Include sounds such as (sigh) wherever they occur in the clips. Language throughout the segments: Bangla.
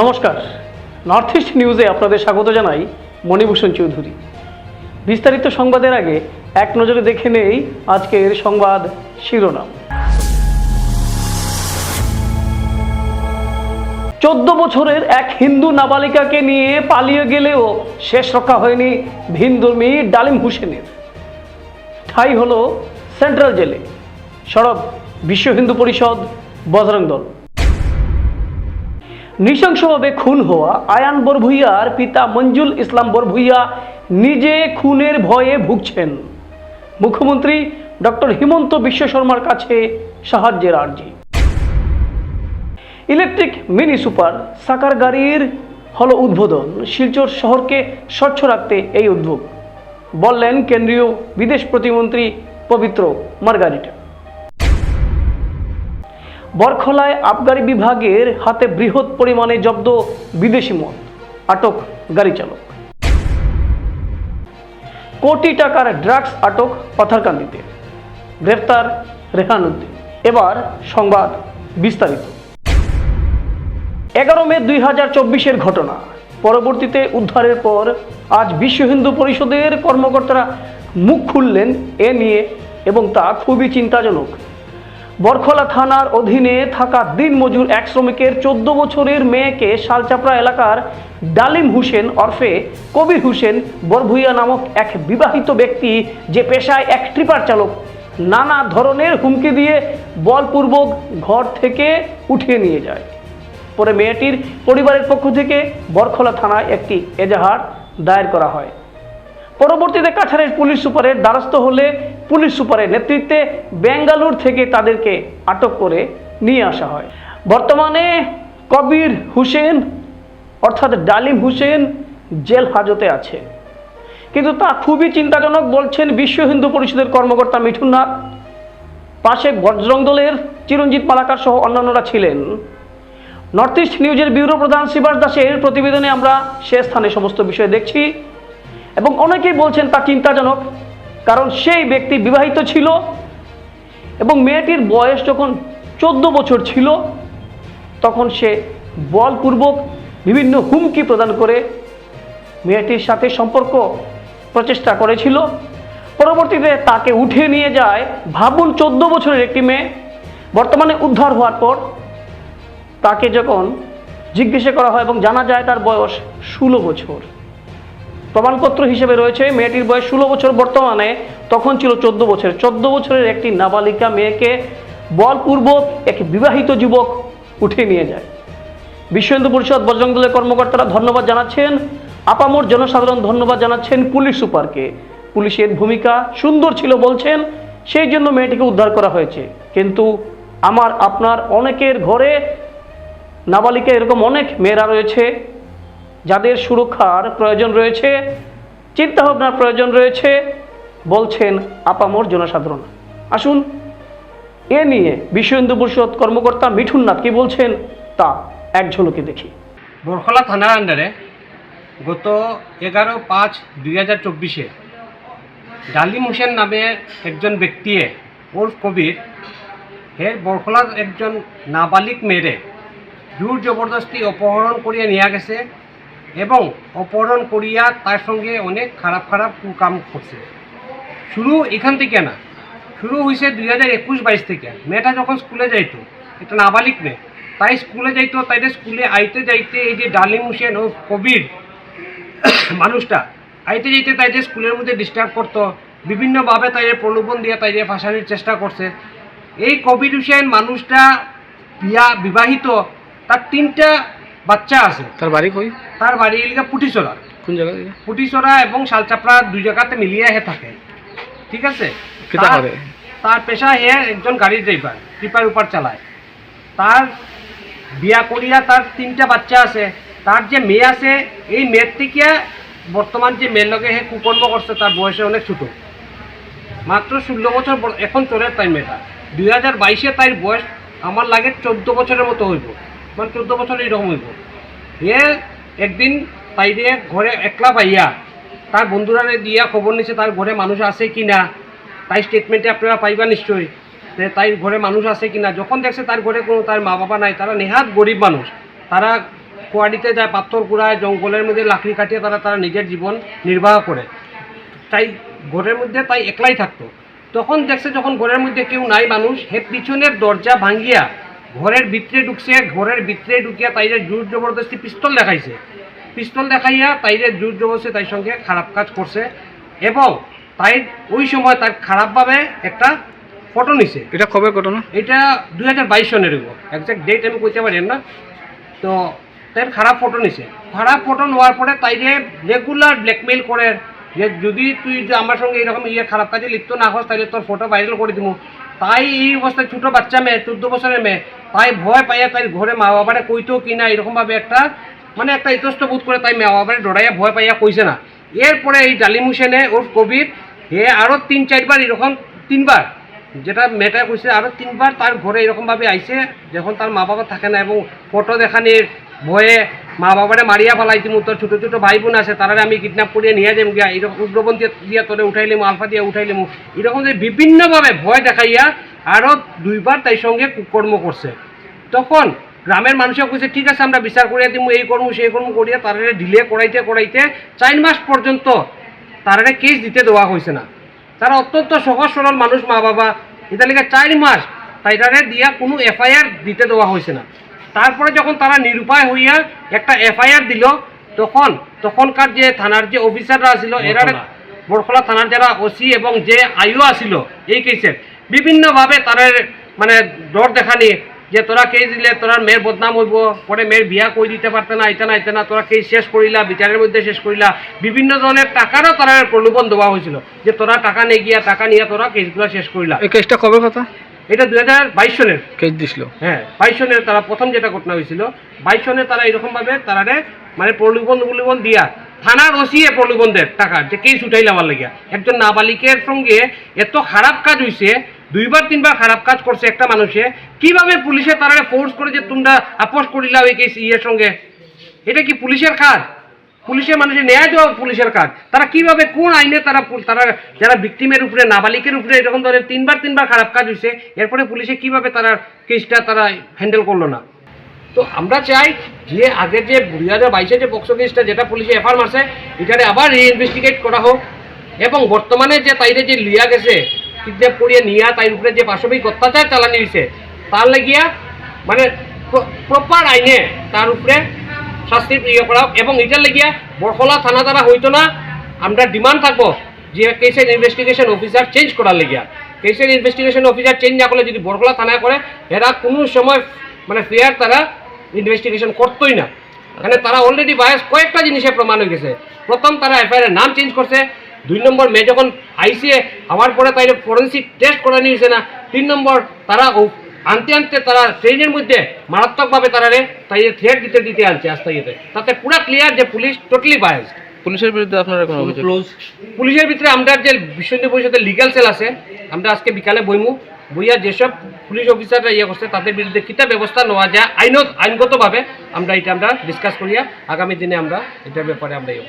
নমস্কার। নর্থ ইস্ট নিউজে আপনাদের স্বাগত জানাই মণিভূষণ চৌধুরী। বিস্তারিত সংবাদের আগে এক নজরে দেখে নেই আজকের সংবাদ শিরোনাম। চোদ্দ বছরের এক হিন্দু নাবালিকাকে নিয়ে পালিয়ে গেলেও শেষ রক্ষা হয়নি ভিনধর্মী ডালিম হুসেনের। ঠাই হল সেন্ট্রাল জেলে। সরব বিশ্ব হিন্দু পরিষদ, বজরং দল। নৃশংসভাবে খুন হওয়া আয়ান বরভুইয়ার পিতা মঞ্জুল ইসলাম বরভুইয়া নিজে খুনের ভয়ে ভুগছেন। মুখ্যমন্ত্রী ডক্টর হিমন্ত বিশ্ব শর্মার কাছে সাহায্যের আর্জি। ইলেকট্রিক মিনি সুপার সাকার গাড়ির হলো উদ্বোধন। শিলচর শহরকে স্বচ্ছ রাখতে এই উদ্যোগ। বললেন কেন্দ্রীয় বিদেশ প্রতিমন্ত্রী পবিত্র মার্গারিটা। বরখলায় আবগারি বিভাগের হাতে বৃহৎ পরিমাণে জব্দ বিদেশি মদ। আটক গাড়ি চালক। কোটি টাকার ড্রাগস আটক পাথারকান্দিতে। গ্রেফতার রেহান উদ্দিন এবার সংবাদ বিস্তারিত। এগারো মে দুই হাজার চব্বিশের ঘটনা। পরবর্তীতে উদ্ধারের পর আজ বিশ্ব হিন্দু পরিষদের কর্মকর্তারা মুখ খুললেন এ নিয়ে এবং তা খুবই চিন্তাজনক। বরখলা থানার অধীনে থাকা দিনমজুর এক শ্রমিকের চোদ্দ বছরের মেয়েকে শালচাপড়া এলাকার ডালিম হুসেন ওরফে কবির হুসেন বরভুইয়া নামক এক বিবাহিত ব্যক্তি যে পেশায় এক ট্রিপার চালক, নানা ধরনের হুমকি দিয়ে বলপূর্বক ঘর থেকে উঠিয়ে নিয়ে যায়। পরে মেয়েটির পরিবারের পক্ষ থেকে বরখলা থানায় একটি এজাহার দায়ের করা হয়। পরবর্তীতে কাছাড়ের পুলিশ সুপারের দ্বারস্থ হলে পুলিশ সুপারের নেতৃত্বে বেঙ্গালুর থেকে তাদেরকে আটক করে নিয়ে আসা হয়। বর্তমানে কবির হুসেন, অর্থাৎ ডালিম হুসেন, জেল হাজতে আছে। কিন্তু তা খুবই চিন্তাজনক বলছেন বিশ্ব হিন্দু পরিষদের কর্মকর্তা মিঠুন নাথ। পাশে বজরং দলের চিরঞ্জিত মালাকার সহ অন্যান্যরা ছিলেন। নর্থ ইস্ট নিউজের ব্যুরো প্রধান শিবাস দাসের প্রতিবেদনে আমরা সে স্থানে সমস্ত বিষয় দেখছি এবং অনেকেই বলছেন তা চিন্তাজনক। কারণ সেই ব্যক্তি বিবাহিত ছিল এবং মেয়েটির বয়স যখন চোদ্দ বছর ছিল, তখন সে বলপূর্বক বিভিন্ন হুমকি প্রদান করে মেয়েটির সাথে সম্পর্ক প্রচেষ্টা করেছিল। পরবর্তীতে তাকে উঠে নিয়ে যায় ভাবুন চোদ্দ বছরের একটি মেয়ে। বর্তমানে উদ্ধার হওয়ার পর তাকে যখন জিজ্ঞাসা করা হয় এবং জানা যায় তার বয়স ষোলো বছর। প্রমাণপত্র হিসেবে রয়েছে, মেয়েটির বয়স ষোলো বছর বর্তমানে, তখন ছিল চোদ্দ বছর চোদ্দ বছরের একটি নাবালিকা মেয়েকে বলপূর্বক এক বিবাহিত যুবক উঠে নিয়ে যায়। বিশ্ব হিন্দু পরিষদ বজরং দলের কর্মকর্তারা ধন্যবাদ জানাচ্ছেন। আপামোর জনসাধারণ ধন্যবাদ জানাচ্ছেন পুলিশ সুপারকে। পুলিশের ভূমিকা সুন্দর ছিল বলছেন, সেই জন্য মেয়েটিকে উদ্ধার করা হয়েছে। কিন্তু আমার, আপনার অনেকের ঘরে নাবালিকা এরকম অনেক মেয়েরা রয়েছে যাদের সুরক্ষার প্রয়োজন রয়েছে, চিন্তাভাবনার প্রয়োজন রয়েছে, বলছেন আপামর জনসাধারণ। আসুন, এ নিয়ে বিশ্ব হিন্দু পরিষদ কর্মকর্তা মিঠুন নাথ কি বলছেন তা এক ঝলকে দেখি। বরখলা থানার আন্ডারে গত এগারো পাঁচ দুই হাজার চব্বিশে ডালিম হোসেন নামে একজন ব্যক্তিয়ে ওরফ কবির, হের বরখলার একজন নাবালিক মেয়েরে জোর জবরদস্তি অপহরণ করিয়া নিয়ে গেছে। এবং অপহরণ করিয়া তার সঙ্গে অনেক খারাপ খারাপ কাম করছে। শুরু এখান থেকে না। শুরু হয়েছে দুই হাজার একুশ বাইশ থেকে। মেয়েটা যখন স্কুলে যাইতো এটা নাবালিক মেয়ে, তাই স্কুলে যাইতো, তাই স্কুলে আইতে যাইতে এই যে ডালিম হোসেন ও কবির (coughs) মানুষটা, আইতে যাইতে তাই যে স্কুলের মধ্যে ডিস্টার্ব করতো বিভিন্নভাবে তাই প্রলোভন দিয়ে তাই ফাঁসানির চেষ্টা করছে। এই কবির হোসেন মানুষটা বিয়া বিবাহিত, তার তিনটা বাচ্চা আছে। তার বাড়ি কই? তার বাড়ি এলাকা পুটিচরা। কোন জায়গায়? পুটিচরা এবং শালচাপড়া দুই জায়গাতে মিলিয়ে হে থাকে। ঠিক আছে? তার- করে? তার পেশা হে একজন গাড়ির ড্রাইভার টিপার উপর চালায়। তার বিয়া করিয়া তার তিনটা বাচ্চা আছে। তার যে মেয়ে আছে এই মেয়ের থেকে বর্তমান যে মেয়ের লগে হে কুকর্ম করছে তার বয়সে অনেক ছোটো। মাত্র ষোলো বছর এখন চলে তাই মেয়েটা। দুই হাজার বাইশে তার বয়স আমার লাগে চোদ্দ বছরের মতো হইব। মানে চোদ্দ বছর এইরকম হইব। এ একদিন তাইরে ঘরে একলা পাইয়া তার বন্ধুরা দিয়া খবর নিছে তার ঘরে মানুষ আছে কি না তাই স্টেটমেন্টে আপনারা পাইবা নিশ্চয়ই যে তাই ঘরে মানুষ আছে কি না। যখন দেখছে তার ঘরে কোনো তার মা বাবা নাই তারা নেহাত গরিব মানুষ তারা কুয়ারিতে যায় পাথর কুড়ায় জঙ্গলের মধ্যে লাকড়ি কাটিয়ে তারা তারা নিজের জীবন নির্বাহ করে তাই ঘরের মধ্যে তাই একলাই থাকতো। তখন দেখছে যখন ঘরের মধ্যে কেউ নাই মানুষ হে পিছনের দরজা ভাঙ্গিয়া ঘরের ভিতরে ঢুকছে ঘরের ভিতরে ঢুকিয়া তাইরে জোর জবরদস্তি পিস্তল দেখাইছে। পিস্তল দেখাইয়া তাইরে জোর জবরদস্তি তাই সঙ্গে খারাপ কাজ করছে এবং তাই ওই সময় তার খারাপভাবে একটা ফটো নিছে। এটা কবে ঘটনা? এটা দুই হাজার বাইশ সনের একজ্যাক্ট ডেট আমি কইতে পারি না। তো তার খারাপ ফটো নিছে। খারাপ ফটো নেওয়ার পরে তাই যে রেগুলার ব্ল্যাকমেইল করে যে যদি তুই যে আমার সঙ্গে এরকম ইয়ে খারাপ কাজে লিপ্ত না হস তাহলে তোর ফটো ভাইরাল করে দিব তাই এই অবস্থায় ছোটো বাচ্চা মেয়ে চোদ্দ বছরের মেয়ে তাই ভয় পাইয়া তাই ঘরে মা বাবারে কইতো কি না এরকমভাবে একটা মানে একটা ইতস্ত বোধ করে তাই মা বাবারে ডরাইয়া ভয় পাইয়া কইছে না। এরপরে এই ডালিম হোসেনে ওর কোভিড হে আরও তিন চারবার এরকম তিনবার যেটা মেয়েটা কইছে আরও তিনবার তার ঘরে এরকমভাবে আইছে, যখন তার মা বাবা থাকে না এবং ফটো দেখানির ভয়ে মা বাবারে মারিয়া ফেলাই তুমি তোর ছোটো ছোটো ভাই বোন আছে তারা আমি কিডন্যাপ করিয়ে নিয়ে যাই গিয়া এরকম উগ্রপন্থী দিয়ে তোরে উঠাইলিমু আলফা দিয়ে উঠাইলিমু এরকম যে বিভিন্নভাবে ভয় দেখাইয়া আরও দুইবার তাই সঙ্গে কুকর্ম করছে। তখন গ্রামের মানুষও কইছে ঠিক আছে আমরা বিচার করিয়া দিমু এই কর্ম সেই কর্ম করিয়া তারা ডিলে করাইতে করাইতে চার মাস পর্যন্ত তারা কেস দিতে দেওয়া হয়েছে না। তারা অত্যন্ত সহজ সরল মানুষ মা বাবা এটালিকে চার মাস তাইটারে দিয়া কোনো এফআইআর দিতে দেওয়া হয়েছে না। তারপরে যখন তারা নিরুপায় হইয়া একটা এফআইআর দিল তখন তখনকার যে থানার যে অফিসাররা ছিল এরা বরখলা থানার যারা ওসি এবং যে আইও আসিল এই কেসের বিভিন্নভাবে তারা মানে ডর দেখানি যে তোরা কেস দিলে তোরা মেয়ের বদনাম হইব পরে মেয়ের বিয়া কই দিতে পারতে না এটা না এটা না তোরা কেস শেষ করিলা বিচারের মধ্যে শেষ করিলা। বিভিন্ন ধরনের টাকারও তারা প্রলোভন দেওয়া হয়েছিল যে তোরা টাকা নিয়ে গিয়া টাকা নিয়ে তোরা কেসগুলো শেষ করিলা। এই কেসটা কবে কথা? এটা দুই হাজার বাইশ সনের। কেস দিছিল। হ্যাঁ বাইশ সনের তারা প্রথম যেটা ঘটনা হয়েছিল বাইশ সনে তারা এরকমভাবে তারারে মানে প্রলোভন প্রলোভন দিয়া থানার ওসিয়ে প্রলোভন দেয় টাকা যে কেস উঠাইলে আমার লাগিয়া। একজন নাবালিকের সঙ্গে এত খারাপ কাজ হইছে দুইবার তিনবার খারাপ কাজ করছে একটা মানুষে, কীভাবে পুলিশে তারা ফোর্স করে যে তোমরা আপোষ করিলা ওই কেস ইয়ের সঙ্গে? এটা কি পুলিশের কাজ? পুলিশের মানুষের ন্যায় দেওয়া পুলিশের কাজ। তারা কীভাবে, কোন আইনে তারা তারা যারা ভিক্টিমের উপরে, নাবালিকের উপরে এরকম ধরনের তিনবার তিনবার খারাপ কাজ হয়েছে এরপরে পুলিশে কীভাবে তারা কেসটা তারা হ্যান্ডেল করল না? তো আমরা চাই যে আগে যে দুই হাজার বাইশে যে বক্সো কেসটা যেটা পুলিশে এফআর মারছে, এটারে আবার রিইনভেস্টিগেট করা হোক। এবং বর্তমানে যে তাইরে যে লিয়া গেছে কিডন্যাপ করিয়ে নিয়া তাই উপরে যে পাশবিক অত্যাচার চালানি হয়েছে তার লাগিয়া মানে প্রপার আইনে তার উপরে শাস্তি ইয়ে করা এবং এটার লাগিয়া বরখলা থানা দ্বারা হইতো না, আমরা ডিমান্ড থাকব যে কেসের ইনভেস্টিগেশন অফিসার চেঞ্জ করার লাগিয়া। কেসের ইনভেস্টিগেশন অফিসার চেঞ্জ না করলে যদি বরখলা থানায় করে, এরা কোনো সময় মানে ফেয়ার তারা ইনভেস্টিগেশন করতোই না। মানে তারা অলরেডি বায়াস কয়েকটা জিনিসে প্রমাণ হয়ে গেছে। প্রথম তারা এফআইআর নাম চেঞ্জ করছে দুই নম্বর মেয়ে যখন আইসিএ হওয়ার পরে তাই ফরেন্সিক টেস্ট করা নিয়েছে না। তিন নম্বর তারা আনতে আনতে তারা ট্রেনের মধ্যে মারাত্মকভাবে তারা রে তাই থ্রেট দিতে দিতে আনছে আস্তে ইয়েতে তাতে পুরা ক্লিয়ার যে পুলিশ টোটালি বায়াস পুলিশের বিরুদ্ধে আপনারা কোনো অভিযোগ? পুলিশের ভিতরে আমরা যে বিশ্বহিন্দু পরিষদের লিগাল সেল আছে আমরা আজকে বিকালে বইমু। বইয়া যেসব পুলিশ অফিসাররা ইয়ে করছে তাদের বিরুদ্ধে কিতা ব্যবস্থা নেওয়া যায় আইন আইনগতভাবে আমরা এটা আমরা ডিসকাস করিয়া আগামী দিনে আমরা এটার ব্যাপারে আমরা ইয়ে।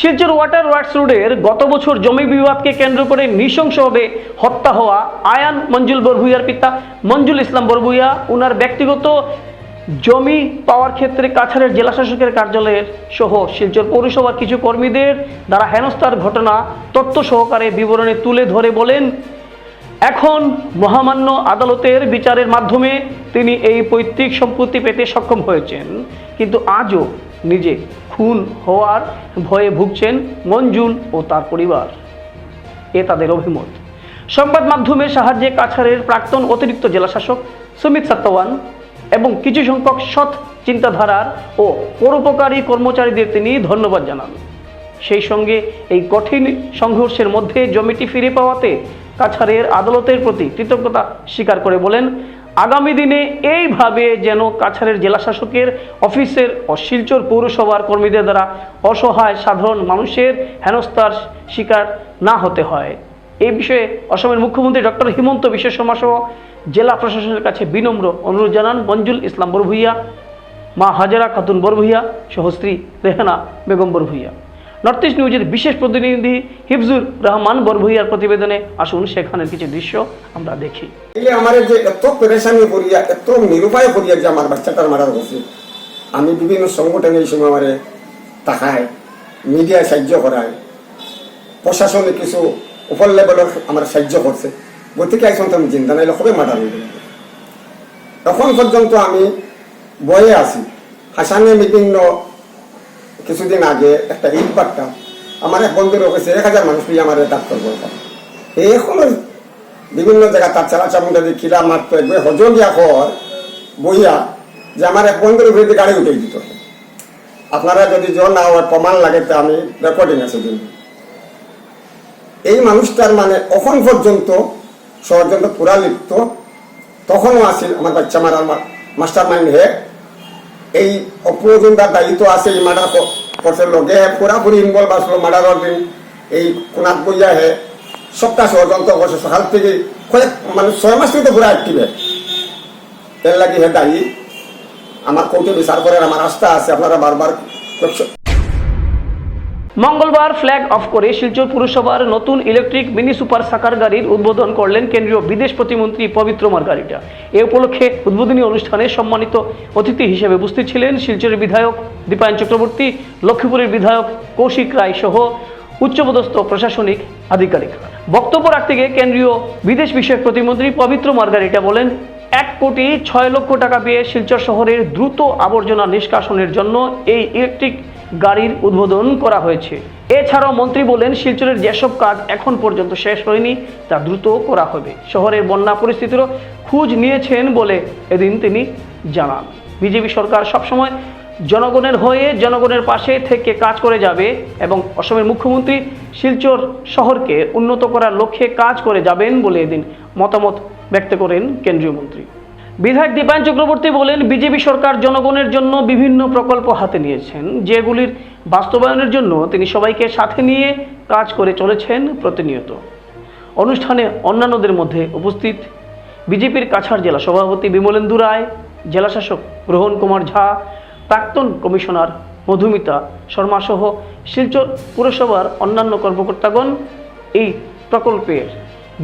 শিলচর ওয়াটার ওয়ার্কস রোডের গত বছর জমি বিবাদকে কেন্দ্র করে নৃশংসভাবে হত্যা হওয়া আয়ান মঞ্জুল বরভুইয়ার পিতা মঞ্জুল ইসলাম বরভুইয়া। উনার ব্যক্তিগত জমি পাওয়ার ক্ষেত্রে কাছাড়ের জেলা শাসকের কার্যালয়ের সহ শিলচর পৌরসভার কিছু কর্মীদের দ্বারা হেনস্থার ঘটনা তথ্য সহকারে বিবরণে তুলে ধরে বলেন, এখন মহামান্য আদালতের বিচারের মাধ্যমে তিনি এই পৈতৃক সম্পত্তি পেতে সক্ষম হয়েছেন, কিন্তু আজও নিজে খুন হওয়ার ভয়ে ভুগছেন মঞ্জুল ও তার পরিবার। এ তাদের অভিমত। সংবাদ মাধ্যমের সাহায্যে কাছাড়ের প্রাক্তন অতিরিক্ত জেলাশাসক সুমিত সত্তওয়ান এবং কিছু সংখ্যক সৎ চিন্তাধারার ও পরোপকারী কর্মচারীদের তিনি ধন্যবাদ জানান। সেই সঙ্গে এই কঠিন সংঘর্ষের মধ্যে জমিটি ফিরে পাওয়াতে কাছাড়ের আদালতের প্রতি কৃতজ্ঞতা স্বীকার করে বলেন আগামী দিনে এইভাবে যেন কাছাড়ের জেলাশাসকের অফিসের ও শিলচর পৌরসভার কর্মীদের দ্বারা অসহায় সাধারণ মানুষের হেনস্থার শিকার না হতে হয়। এই বিষয়ে অসমের মুখ্যমন্ত্রী ডক্টর হিমন্ত বিশ্ব শর্মা সহ জেলা প্রশাসনের কাছে বিনম্র অনুরোধ জানান মঞ্জুল ইসলাম বরভুইয়া, মা হাজারা খাতুন বরভুইয়া সহ স্ত্রী রেহানা বেগম বরভুইয়া। নর্থ ইস্ট নিউজের বিশেষ প্রতিনিধি হিফজুর রহমান বরভুইয়ার প্রতিবেদনে আসুন, সেখানের কিছু দৃশ্য আমরা দেখি। আমার যে এত পেরেশানি করিয়া, এত নিরুপায় করিয়া যে আমার বাচ্চাটার মারা গেছে আমি বিভিন্ন সংগঠনে এই সময় আমারে তাকায় মিডিয়ায় সাহায্য করায় প্রশাসনে কিছু উপর লেভেলের আমার সাহায্য করছে। গতিকে আইসন তো আমি চিন্তা নাইলে খুবই মাথা হয়ে। এখন পর্যন্ত আমি বয়ে আছি। হাসানে বিভিন্ন কিছুদিন আগে একটা ইট পাট্টা আমার এক বন্ধুর অফিসে এক হাজার মানুষ নিয়ে আমার ডাক্তার করতাম এখনও বিভিন্ন জায়গা তার চালা চামুন্ডা দিয়ে কিরা মারতো, একবার হজম দিয়া কর বইয়া যে আমার এক বন্ধুর বিরুদ্ধে গাড়ি উঠে দিত। আপনারা যদি জল না হয় প্রমাণ লাগে তো আমি রেকর্ডিং আছে দিন এই মানুষটার মানে এখন পর্যন্ত ষড়যন্ত্র পুরা লিপ্ত। তখনও আসিল আমার বাচ্চা মারার মাস্টার মাইন্ড হে এই অপ্রয়োজন অপরজনদার দায়িত্ব আছে এই মার্ডার করছে লগে পুরাপুরি ইনভলভ আসলো মার্ডারের দিন। এই কোনাত বইয়া হে সপ্তাহ ষড়যন্ত্র করছে সকাল থেকে কয়েক মানে ছয় মাস থেকে পুরা অ্যাক্টিভ এর লাগে হে দায়ী। আমার কোর্টে বিচার করার আমার আস্থা আছে আপনারা বারবার মঙ্গলবার ফ্ল্যাগ অফ করে শিলচর পুরসভার নতুন ইলেকট্রিক মিনি সুপার সাকার গাড়ির উদ্বোধন করলেন কেন্দ্রীয় বিদেশ প্রতিমন্ত্রী পবিত্র মার্গারিটা। এ উপলক্ষে উদ্বোধনী অনুষ্ঠানে সম্মানিত অতিথি হিসেবে উপস্থিত ছিলেন শিলচরের বিধায়ক দীপায়ন চক্রবর্তী, লক্ষ্মীপুরের বিধায়ক কৌশিক রায় সহ উচ্চপদস্থ প্রশাসনিক আধিকারিক। বক্তব্য রাখতে গিয়ে কেন্দ্রীয় বিদেশ বিষয়ক প্রতিমন্ত্রী পবিত্র মার্গারিটা বলেন, এক কোটি ছয় লক্ষ টাকা পেয়ে শিলচর শহরের দ্রুত আবর্জনা নিষ্কাশনের জন্য এই ইলেকট্রিক গাড়ির উদ্বোধন করা হয়েছে। এছাড়াও মন্ত্রী বলেন, শিলচরের যেসব কাজ এখন পর্যন্ত শেষ হয়নি, তা দ্রুত করা হবে। শহরের বন্যা পরিস্থিতিরও খোঁজ নিয়েছেন বলে এদিন তিনি জানান। বিজেপি সরকার সবসময় জনগণের হয়ে জনগণের পাশে থেকে কাজ করে যাবে এবং অসমের মুখ্যমন্ত্রী শিলচর শহরকে উন্নত করার লক্ষ্যে কাজ করে যাবেন বলে এদিন মতামত ব্যক্ত করেন কেন্দ্রীয় মন্ত্রী। বিধায়ক দীপায়ন চক্রবর্তী বলেন, বিজেপি সরকার জনগণের জন্য বিভিন্ন প্রকল্প হাতে নিয়েছেন, যেগুলির বাস্তবায়নের জন্য তিনি সবাইকে সাথে নিয়ে কাজ করে চলেছেন প্রতিনিয়ত। অনুষ্ঠানে অন্যান্যদের মধ্যে উপস্থিত বিজেপির কাছাড় জেলা সভাপতি বিমলেন্দু রায় জেলাশাসক গ্রহণ কুমার ঝা, প্রাক্তন কমিশনার মধুমিতা শর্মা সহ শিলচর পুরসভার অন্যান্য কর্মকর্তাগণ এই প্রকল্পের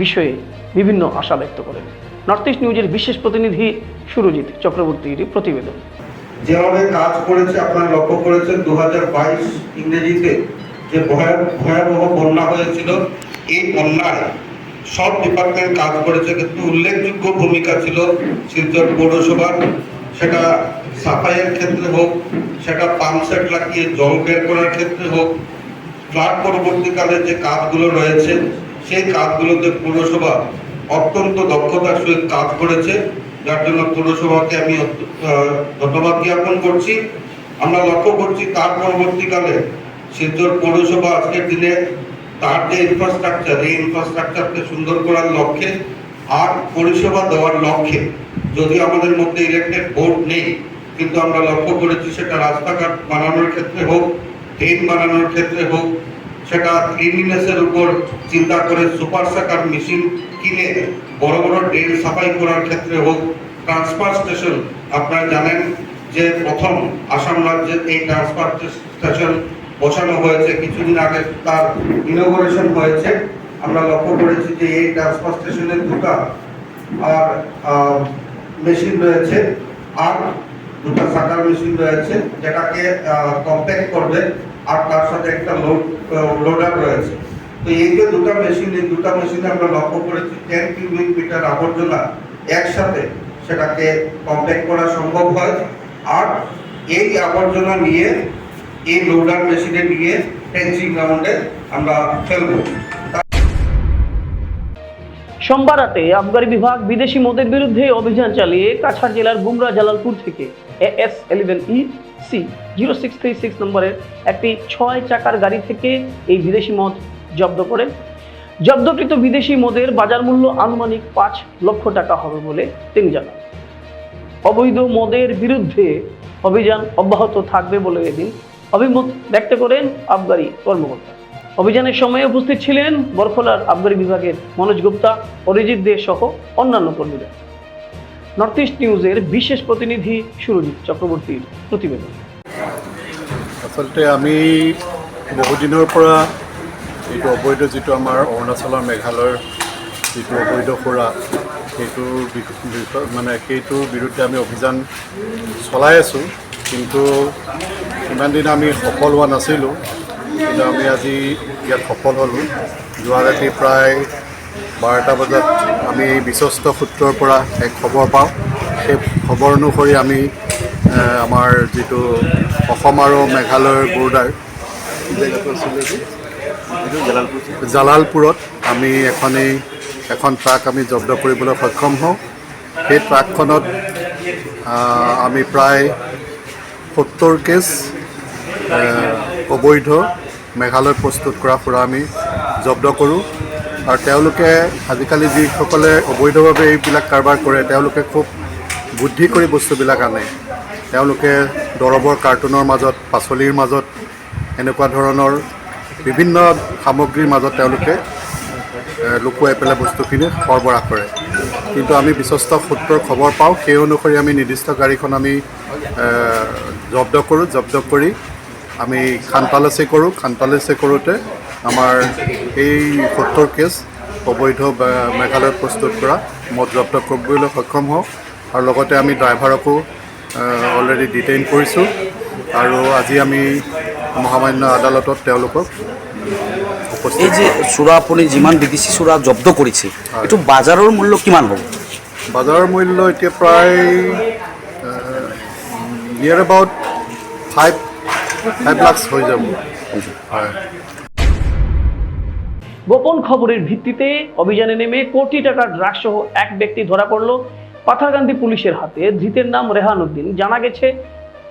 বিষয়ে বিভিন্ন আশা ব্যক্ত করেন। নর্থ ইস্ট নিউজের বিশেষ প্রতিনিধি সুরজিৎ চক্রবর্তীর প্রতিবেদন। যেভাবে কাজ করেছে, আপনারা লক্ষ্য করেছেন দু হাজার বাইশ ইংরেজিতে যে ভয়া- ভয়াবহ বন্যা হয়েছিল, এই বন্যায় সব ডিপার্টমেন্ট কাজ করেছে, কিন্তু উল্লেখযোগ্য ভূমিকা ছিল শিলচর পৌরসভার। সেটা সাফাইয়ের ক্ষেত্রে হোক, সেটা পাম্প সেট লাগিয়ে জল বের করার ক্ষেত্রে হোক, ফ্লাড পরবর্তীকালে যে কাজগুলো রয়েছে, সেই কাজগুলোতে পৌরসভা অত্যন্ত দক্ষতার সহিত কাজ করেছে। যার জন্য পৌরসভাকে আমি ধন্যবাদ জ্ঞাপন করছি। আমরা লক্ষ্য করছি তার পরবর্তীকালে শিলচর পৌরসভা আজকের দিনে তার যে ইনফ্রাস্ট্রাকচার এই ইনফ্রাস্ট্রাকচারকে সুন্দর করার লক্ষ্যে আর পরিষেবা দেওয়ার লক্ষ্যে যদি আমাদের মধ্যে ইলেকটেড বোর্ড নেই, কিন্তু আমরা লক্ষ্য করেছি সেটা রাস্তাঘাট বানানোর ক্ষেত্রে হোক ট্রেন বানানোর ক্ষেত্রে হোক সেটা ক্লিনিনেসের উপর চিন্তা করে সুপার সাকার মেশিন কিনে বড় বড় ড্রেন সাফাই করার ক্ষেত্রে হোক, ট্রান্সফার স্টেশন, আপনারা জানেন যে প্রথম আসাম রাজ্যে এই ট্রান্সফার স্টেশন বসানো হয়েছে, কিছুদিন আগে তার ইনোগ্রেশন হয়েছে। আমরা লক্ষ্য করেছি যে এই ট্রান্সফার স্টেশনের দুটা, আর মেশিন রয়েছে, আর দুটো সাকার মেশিন রয়েছে, যেটাকে কম্প্যাক্ট করবে। আর তার সাথে একটা লোড লোডার রয়েছে। তো এই যে দুটা মেশিন এই দুটা মেশিনে আমরা লক্ষ্য করেছি টেন কিউবিক মিটার আবর্জনা একসাথে সেটাকে কমপ্লেক্ট করা সম্ভব হয়। আর এই আবর্জনা নিয়ে, এই লোডার মেশিনে নিয়ে ফেন্সিং গ্রাউন্ডে আমরা ফেলব। সোমবার রাতে আবগারি বিভাগ বিদেশি মদের বিরুদ্ধে অভিযান চালিয়ে কাছাড় জেলার গুমরা জালালপুর থেকে S eleven E C zero six three six নম্বরের একটি ছয় চাকার গাড়ি থেকে এই বিদেশি মদ জব্দ করে। জব্দকৃত বিদেশি মদের বাজার মূল্য আনুমানিক পাঁচ লক্ষ টাকা হবে বলে তিনি জানান। অবৈধ মদের বিরুদ্ধে অভিযান অব্যাহত থাকবে বলে এদিন অভিমত ব্যক্ত করেন আবগারি কর্মকর্তা। অভিযানের সময় উপস্থিত ছিলেন বরখলার আবগারি বিভাগের মনোজ গুপ্তা, অরিজিৎ দে সহ অন্যান্য কর্মীরা। নর্থ ইস্ট নিউজের বিশেষ প্রতিনিধি সুরজিৎ চক্রবর্তীর প্রতিবেদন। আচলতে আমি বহুদিনৰ পৰা এইটো অবৈধ যিটো আমাৰ অৰুণাচলৰ মেঘালয়ৰ যিটো অবৈধ সুৰা সেইটোৰ মানে সেইটোৰ বিৰুদ্ধে আমি অভিযান চলাই আছোঁ। কিন্তু ইমান দিন আমি সফল হোৱা নাছিলোঁ। কিন্তু আমি আজি ইয়াত সফল হ'লোঁ। যোৱা ৰাতি প্ৰায় বাৰটা বজাত আমি বিশ্বস্ত সূত্ৰৰ পৰা এক খবৰ পাওঁ। সেই খবৰ অনুসৰি আমি আমাৰ যিটো অসম আৰু মেঘালয়ৰ বৰ্ডাৰ? জালালপুৰত আমি এখনেই এখন ট্ৰাক আমি জব্দ কৰিবলৈ সক্ষম হওঁ। সেই ট্ৰাকখনত আমি প্ৰায় সত্তৰ কেছ অবৈধ মেঘালয়ত প্ৰস্তুত কৰা সুৰা আমি জব্দ কৰোঁ। আৰু তেওঁলোকে আজিকালি যিসকলে অবৈধভাৱে এইবিলাক কাৰবাৰ কৰে তেওঁলোকে খুব বুদ্ধি কৰি বস্তুবিলাক আনে। তেওঁলোকে দৰৱৰ কাৰ্টুনৰ মাজত পাচলিৰ মাজত এনেকুৱা ধৰণৰ বিভিন্ন সামগ্ৰীৰ মাজত তেওঁলোকে লুকুৱাই পেলাই বস্তুখিনি সৰবৰাহ কৰে। কিন্তু আমি বিশ্বস্ত সূত্ৰৰ খবৰ পাওঁ সেই অনুসৰি আমি নিৰ্দিষ্ট গাড়ীখন আমি জব্দ কৰোঁ জব্দ কৰি আমি খানতালাচি কৰোঁ খানতালাচি কৰোঁতে আমাৰ এই সত্তৰ কেছ অবৈধ মেঘালয়ত প্ৰস্তুত কৰা মদ জব্দ কৰিবলৈ সক্ষম হওঁ। আৰু লগতে আমি ড্ৰাইভাৰকো অলৰেডি ডিটেইন কৰিছোঁ। আৰু আজি আমি মহামান্য আদালতত তেওঁলোকক এই যে চোৰা আপুনি যিমান বিদেশি চোৰা জব্দ কৰিছে এইটো বাজাৰৰ মূল্য কিমান হ'ব? বজাৰৰ মূল্য এতিয়া প্ৰায় নিয়েৰ এবাউট ফাইভ হয় গোপন খবরের ভিত্তিতে অভিযানে নেমে কোটি টাকার ড্রাগ সহ এক ব্যক্তি ধরা পড়ল পাথারকান্দি পুলিশের হাতে। ধৃতের নাম রেহান উদ্দিন। জানা গেছে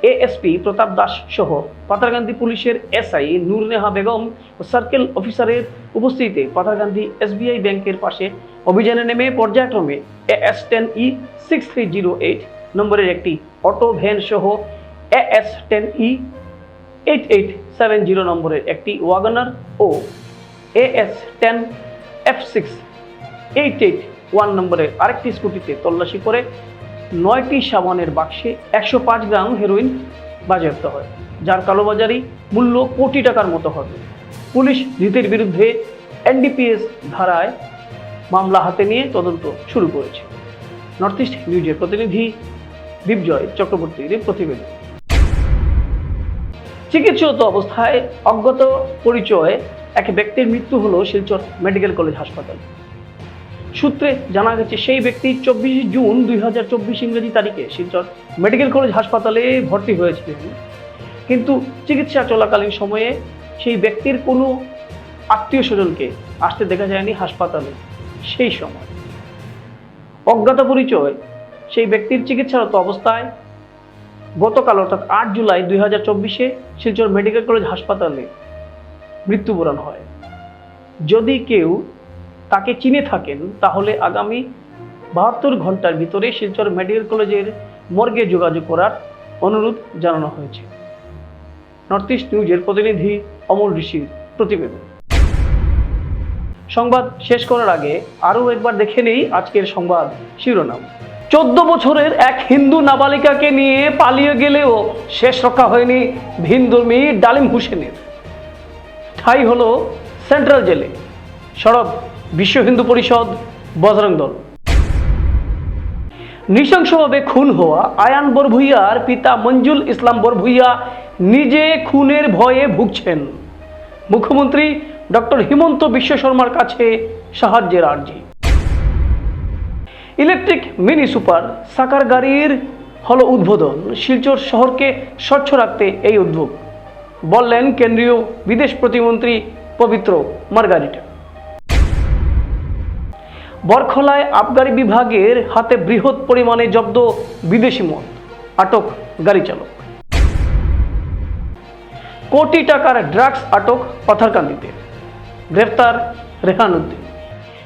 এএসপি প্রতাপ দাস সহ পাথারকান্দি পুলিশের এসআই নূরনেহা বেগম ও সার্কেল অফিসারের উপস্থিতিতে পাথারকান্দি এসবিআই ব্যাংকের পাশে অভিযানে নেমে পর্যায়ক্রমে AS ten E six three zero eight নম্বরের একটি অটো ভ্যান সহ AS ten E eight eight seven zero নম্বরের একটি ওয়াগনার ও AS ten F six eight eight one নম্বরের আরেকটি স্কুটিতে তল্লাশি করে নয়টি সাবানের বাক্সে একশো পাঁচ গ্রাম হেরোইন বাজেয়াপ্ত হয়, যার কালোবাজারি মূল্য কোটি টাকার মতো হবে। পুলিশ ধৃতের বিরুদ্ধে এনডিপিএস ধারায় মামলা হাতে নিয়ে তদন্ত শুরু করেছে। নর্থ ইস্ট নিউজের প্রতিনিধি দীপজয় চক্রবর্তীর প্রতিবেদন। চিকিৎসত অবস্থায় অজ্ঞাত পরিচয়ে এক ব্যক্তির মৃত্যু হলো শিলচর মেডিকেল কলেজ হাসপাতালে। সূত্রে জানা গেছে, সেই ব্যক্তি চব্বিশে জুন দুই হাজার চব্বিশ ইংরেজি তারিখে শিলচর মেডিকেল কলেজ হাসপাতালে ভর্তি হয়েছিলেন। কিন্তু চিকিৎসা চলাকালীন সময়ে সেই ব্যক্তির কোনো আত্মীয় স্বজনকে আসতে দেখা যায়নি হাসপাতালে সেই সময়। অজ্ঞাত পরিচয় সেই ব্যক্তির চিকিৎসারত অবস্থায় গতকাল অর্থাৎ আট জুলাই দুই হাজার চব্বিশে শিলচর মেডিকেল কলেজ হাসপাতালে মৃত্যুবরণ হয়। যদি কেউ তাকে চিনে থাকেন, তাহলে আগামী বাহাত্তর ঘণ্টার ভিতরে শিলচর মেডিকেল কলেজের মর্গে যোগাযোগ করার অনুরোধ জানানো হয়েছে। নর্থ ইস্ট নিউজের প্রতিনিধি অমল ঋষির প্রতিবেদন। সংবাদ শেষ করার আগে আরও একবার দেখে নেই আজকের সংবাদ শিরোনাম। চোদ্দ বছরের এক হিন্দু নাবালিকাকে নিয়ে পালিয়ে গেলেও শেষ রক্ষা হয়নি ভিনধর্মী ডালিম হুসেনের। ঠাই হলো সেন্ট্রাল জেলে। সরব বিশ্ব হিন্দু পরিষদ, বজরং দল। নৃশংসভাবে খুন হওয়া আয়ান বরভুইয়ার পিতা মঞ্জুল ইসলাম বরভুইয়া নিজে খুনের ভয়ে ভুগছেন। মুখ্যমন্ত্রী ডক্টর হিমন্ত বিশ্ব শর্মার কাছে সাহায্যের আর্জি। ইলেকট্রিক মিনি সুপার সাকার গাড়ির হলো উদ্বোধন। শিলচর শহরকে স্বচ্ছ রাখতে এই উদ্যোগ। বললেন কেন্দ্রীয় বিদেশ প্রতিমন্ত্রী পবিত্র মার্গারিটা। বরখলায় আবগারি বিভাগের হাতে বৃহৎ পরিমাণে জব্দ বিদেশি মদ। আটক গাড়ি চালক। কোটি টাকার ড্রাগস আটক পাথারকান্দিতে গ্রেফতার রেহান উদ্দিন